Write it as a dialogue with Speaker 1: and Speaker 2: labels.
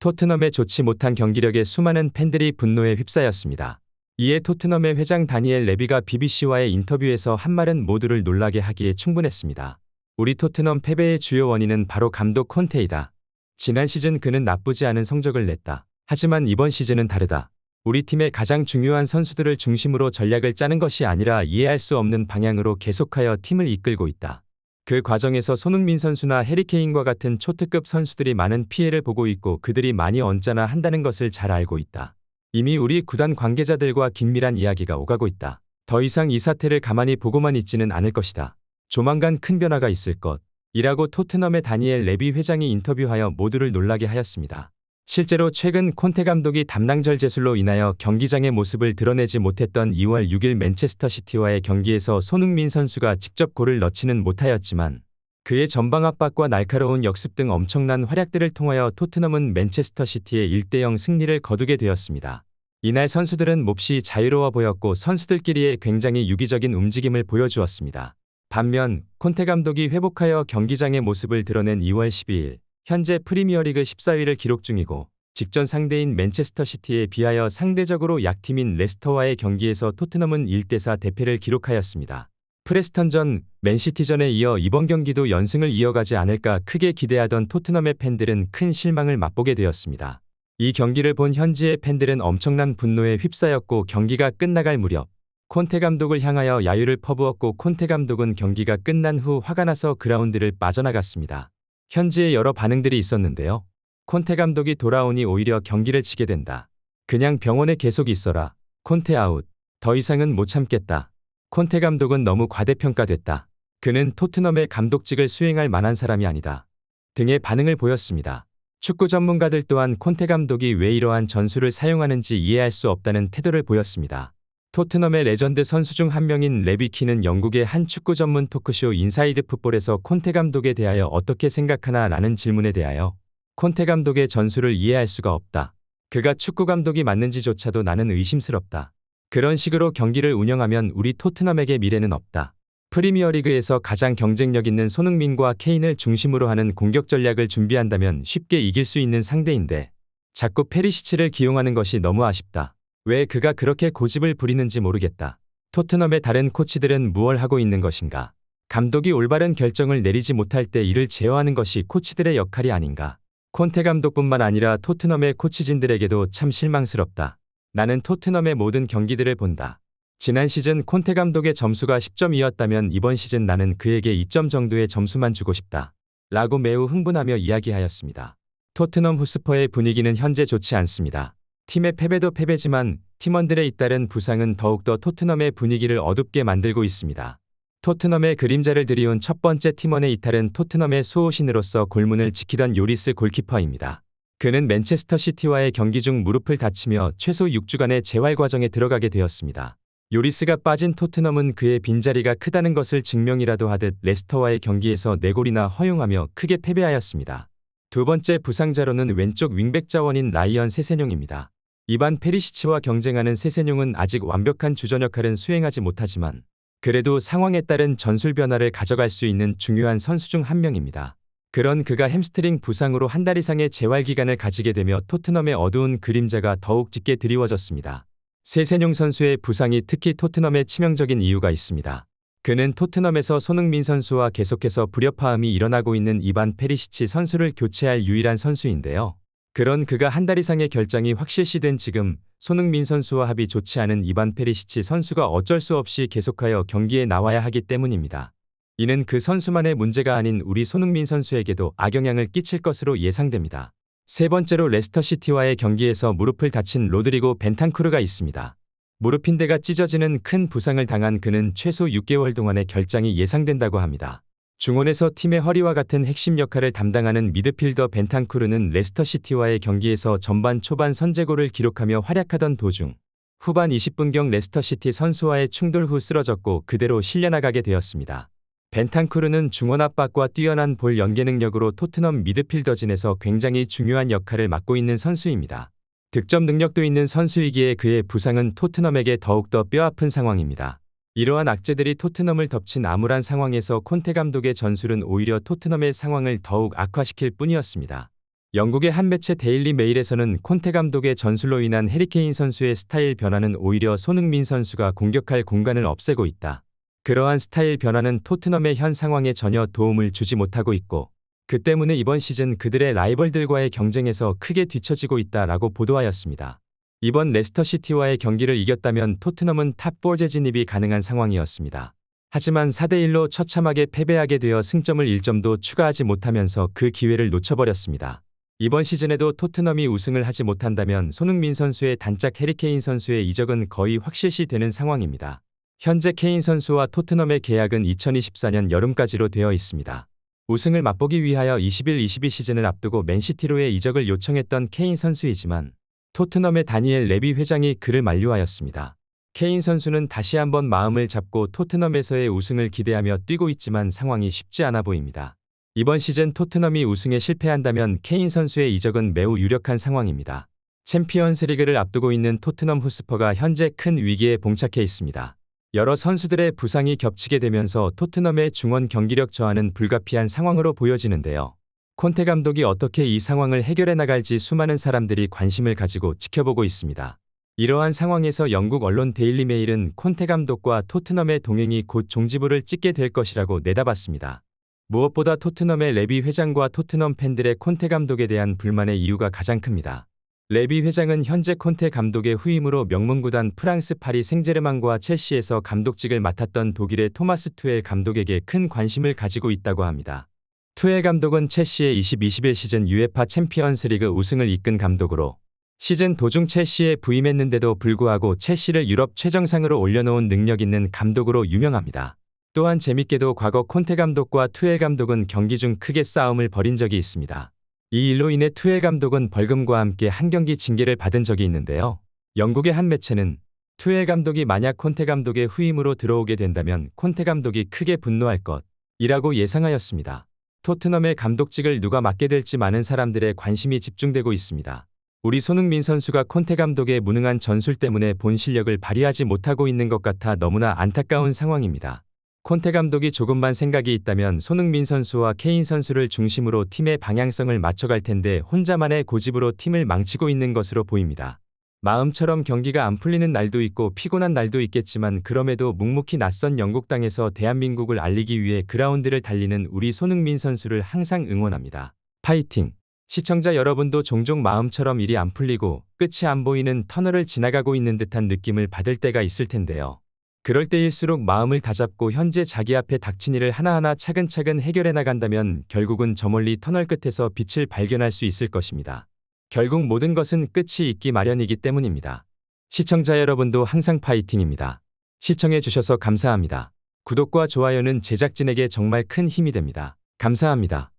Speaker 1: 토트넘의 좋지 못한 경기력에 수많은 팬들이 분노에 휩싸였습니다. 이에 토트넘의 회장 다니엘 레비가 BBC와의 인터뷰에서 한 말은 모두를 놀라게 하기에 충분했습니다. 우리 토트넘 패배의 주요 원인은 바로 감독 콘테이다. 지난 시즌 그는 나쁘지 않은 성적을 냈다. 하지만 이번 시즌은 다르다. 우리 팀의 가장 중요한 선수들을 중심으로 전략을 짜는 것이 아니라 이해할 수 없는 방향으로 계속하여 팀을 이끌고 있다. 그 과정에서 손흥민 선수나 해리케인과 같은 초특급 선수들이 많은 피해를 보고 있고 그들이 많이 언짢아 한다는 것을 잘 알고 있다. 이미 우리 구단 관계자들과 긴밀한 이야기가 오가고 있다. 더 이상 이 사태를 가만히 보고만 있지는 않을 것이다. 조만간 큰 변화가 있을 것. 이라고 토트넘의 다니엘 레비 회장이 인터뷰하여 모두를 놀라게 하였습니다. 실제로 최근 콘테 감독이 담당절 제술로 인하여 경기장의 모습을 드러내지 못했던 2월 6일 맨체스터 시티와의 경기에서 손흥민 선수가 직접 골을 넣지는 못하였지만 그의 전방 압박과 날카로운 역습 등 엄청난 활약들을 통하여 토트넘은 맨체스터 시티의 1대0 승리를 거두게 되었습니다. 이날 선수들은 몹시 자유로워 보였고 선수들끼리의 굉장히 유기적인 움직임을 보여주었습니다. 반면 콘테 감독이 회복하여 경기장의 모습을 드러낸 2월 12일 현재 프리미어리그 14위를 기록 중이고 직전 상대인 맨체스터 시티에 비하여 상대적으로 약팀인 레스터와의 경기에서 토트넘은 1대4 대패를 기록하였습니다. 프레스턴전, 맨시티전에 이어 이번 경기도 연승을 이어가지 않을까 크게 기대하던 토트넘의 팬들은 큰 실망을 맛보게 되었습니다. 이 경기를 본 현지의 팬들은 엄청난 분노에 휩싸였고 경기가 끝나갈 무렵 콘테 감독을 향하여 야유를 퍼부었고 콘테 감독은 경기가 끝난 후 화가 나서 그라운드를 빠져나갔습니다. 현지에 여러 반응들이 있었는데요. 콘테 감독이 돌아오니 오히려 경기를 치게 된다. 그냥 병원에 계속 있어라. 콘테 아웃. 더 이상은 못 참겠다. 콘테 감독은 너무 과대평가됐다. 그는 토트넘의 감독직을 수행할 만한 사람이 아니다. 등의 반응을 보였습니다. 축구 전문가들 또한 콘테 감독이 왜 이러한 전술을 사용하는지 이해할 수 없다는 태도를 보였습니다. 토트넘의 레전드 선수 중 한 명인 레비키는 영국의 한 축구 전문 토크쇼 인사이드 풋볼에서 콘테 감독에 대하여 어떻게 생각하나 라는 질문에 대하여 콘테 감독의 전술을 이해할 수가 없다. 그가 축구 감독이 맞는지조차도 나는 의심스럽다. 그런 식으로 경기를 운영하면 우리 토트넘에게 미래는 없다. 프리미어리그에서 가장 경쟁력 있는 손흥민과 케인을 중심으로 하는 공격 전략을 준비한다면 쉽게 이길 수 있는 상대인데 자꾸 페리시치를 기용하는 것이 너무 아쉽다. 왜 그가 그렇게 고집을 부리는지 모르겠다. 토트넘의 다른 코치들은 무얼 하고 있는 것인가? 감독이 올바른 결정을 내리지 못할 때 이를 제어하는 것이 코치들의 역할이 아닌가? 콘테 감독뿐만 아니라 토트넘의 코치진들에게도 참 실망스럽다. 나는 토트넘의 모든 경기들을 본다. 지난 시즌 콘테 감독의 점수가 10점이었다면 이번 시즌 나는 그에게 2점 정도의 점수만 주고 싶다. 라고 매우 흥분하며 이야기하였습니다. 토트넘 후스퍼의 분위기는 현재 좋지 않습니다. 팀의 패배도 패배지만 팀원들의 잇따른 부상은 더욱더 토트넘의 분위기를 어둡게 만들고 있습니다. 토트넘의 그림자를 들이온 첫 번째 팀원의 이탈은 토트넘의 수호신으로서 골문을 지키던 요리스 골키퍼입니다. 그는 맨체스터 시티와의 경기 중 무릎을 다치며 최소 6주간의 재활 과정에 들어가게 되었습니다. 요리스가 빠진 토트넘은 그의 빈자리가 크다는 것을 증명이라도 하듯 레스터와의 경기에서 4골이나 허용하며 크게 패배하였습니다. 두 번째 부상자로는 왼쪽 윙백 자원인 라이언 세세뇽입니다. 이반 페리시치와 경쟁하는 세세뇽은 아직 완벽한 주전 역할은 수행하지 못하지만 그래도 상황에 따른 전술 변화를 가져갈 수 있는 중요한 선수 중 한 명입니다. 그런 그가 햄스트링 부상으로 한 달 이상의 재활 기간을 가지게 되며 토트넘의 어두운 그림자가 더욱 짙게 드리워졌습니다. 세세뇽 선수의 부상이 특히 토트넘에 치명적인 이유가 있습니다. 그는 토트넘에서 손흥민 선수와 계속해서 불협화음이 일어나고 있는 이반 페리시치 선수를 교체할 유일한 선수인데요. 그런 그가 한 달 이상의 결장이 확실시된 지금 손흥민 선수와 합이 좋지 않은 이반 페리시치 선수가 어쩔 수 없이 계속하여 경기에 나와야 하기 때문입니다. 이는 그 선수만의 문제가 아닌 우리 손흥민 선수에게도 악영향을 끼칠 것으로 예상됩니다. 세 번째로 레스터시티와의 경기에서 무릎을 다친 로드리고 벤탄쿠르가 있습니다. 무릎 핀대가 찢어지는 큰 부상을 당한 그는 최소 6개월 동안의 결장이 예상된다고 합니다. 중원에서 팀의 허리와 같은 핵심 역할을 담당하는 미드필더 벤탄쿠르는 레스터시티와의 경기에서 전반 초반 선제골을 기록하며 활약하던 도중 후반 20분경 레스터시티 선수와의 충돌 후 쓰러졌고 그대로 실려나가게 되었습니다. 벤탄쿠르는 중원 압박과 뛰어난 볼 연계 능력으로 토트넘 미드필더진에서 굉장히 중요한 역할을 맡고 있는 선수입니다. 득점 능력도 있는 선수이기에 그의 부상은 토트넘에게 더욱더 뼈아픈 상황입니다. 이러한 악재들이 토트넘을 덮친 암울한 상황에서 콘테 감독의 전술은 오히려 토트넘의 상황을 더욱 악화시킬 뿐이었습니다. 영국의 한 매체 데일리 메일에서는 콘테 감독의 전술로 인한 해리케인 선수의 스타일 변화는 오히려 손흥민 선수가 공격할 공간을 없애고 있다. 그러한 스타일 변화는 토트넘의 현 상황에 전혀 도움을 주지 못하고 있고 그 때문에 이번 시즌 그들의 라이벌들과의 경쟁에서 크게 뒤처지고 있다라고 보도하였습니다. 이번 레스터시티와의 경기를 이겼다면 토트넘은 탑4 재진입이 가능한 상황이었습니다. 하지만 4대1로 처참하게 패배하게 되어 승점을 1점도 추가하지 못하면서 그 기회를 놓쳐버렸습니다. 이번 시즌에도 토트넘이 우승을 하지 못한다면 손흥민 선수의 단짝 해리케인 선수의 이적은 거의 확실시 되는 상황입니다. 현재 케인 선수와 토트넘의 계약은 2024년 여름까지로 되어 있습니다. 우승을 맛보기 위하여 21-22 시즌을 앞두고 맨시티로의 이적을 요청했던 케인 선수이지만 토트넘의 다니엘 레비 회장이 그를 만류하였습니다. 케인 선수는 다시 한번 마음을 잡고 토트넘에서의 우승을 기대하며 뛰고 있지만 상황이 쉽지 않아 보입니다. 이번 시즌 토트넘이 우승에 실패한다면 케인 선수의 이적은 매우 유력한 상황입니다. 챔피언스 리그를 앞두고 있는 토트넘 후스퍼가 현재 큰 위기에 봉착해 있습니다. 여러 선수들의 부상이 겹치게 되면서 토트넘의 중원 경기력 저하는 불가피한 상황으로 보여지는데요. 콘테 감독이 어떻게 이 상황을 해결해 나갈지 수많은 사람들이 관심을 가지고 지켜보고 있습니다. 이러한 상황에서 영국 언론 데일리 메일은 콘테 감독과 토트넘의 동행이 곧 종지부를 찍게 될 것이라고 내다봤습니다. 무엇보다 토트넘의 레비 회장과 토트넘 팬들의 콘테 감독에 대한 불만의 이유가 가장 큽니다. 레비 회장은 현재 콘테 감독의 후임으로 명문구단 프랑스 파리 생제르맹과 첼시에서 감독직을 맡았던 독일의 토마스 투엘 감독에게 큰 관심을 가지고 있다고 합니다. 투엘 감독은 첼시의 2021 시즌 UEFA 챔피언스 리그 우승을 이끈 감독으로 시즌 도중 첼시에 부임했는데도 불구하고 첼시를 유럽 최정상으로 올려놓은 능력 있는 감독으로 유명합니다. 또한 재밌게도 과거 콘테 감독과 투엘 감독은 경기 중 크게 싸움을 벌인 적이 있습니다. 이 일로 인해 투엘 감독은 벌금과 함께 한 경기 징계를 받은 적이 있는데요. 영국의 한 매체는 투엘 감독이 만약 콘테 감독의 후임으로 들어오게 된다면 콘테 감독이 크게 분노할 것이라고 예상하였습니다. 토트넘의 감독직을 누가 맡게 될지 많은 사람들의 관심이 집중되고 있습니다. 우리 손흥민 선수가 콘테 감독의 무능한 전술 때문에 본 실력을 발휘하지 못하고 있는 것 같아 너무나 안타까운 상황입니다. 콘테 감독이 조금만 생각이 있다면 손흥민 선수와 케인 선수를 중심으로 팀의 방향성을 맞춰갈 텐데 혼자만의 고집으로 팀을 망치고 있는 것으로 보입니다. 마음처럼 경기가 안 풀리는 날도 있고 피곤한 날도 있겠지만 그럼에도 묵묵히 낯선 영국 땅에서 대한민국을 알리기 위해 그라운드를 달리는 우리 손흥민 선수를 항상 응원합니다. 파이팅! 시청자 여러분도 종종 마음처럼 일이 안 풀리고 끝이 안 보이는 터널을 지나가고 있는 듯한 느낌을 받을 때가 있을 텐데요. 그럴 때일수록 마음을 다잡고 현재 자기 앞에 닥친 일을 하나하나 차근차근 해결해 나간다면 결국은 저 멀리 터널 끝에서 빛을 발견할 수 있을 것입니다. 결국 모든 것은 끝이 있기 마련이기 때문입니다. 시청자 여러분도 항상 파이팅입니다. 시청해 주셔서 감사합니다. 구독과 좋아요는 제작진에게 정말 큰 힘이 됩니다. 감사합니다.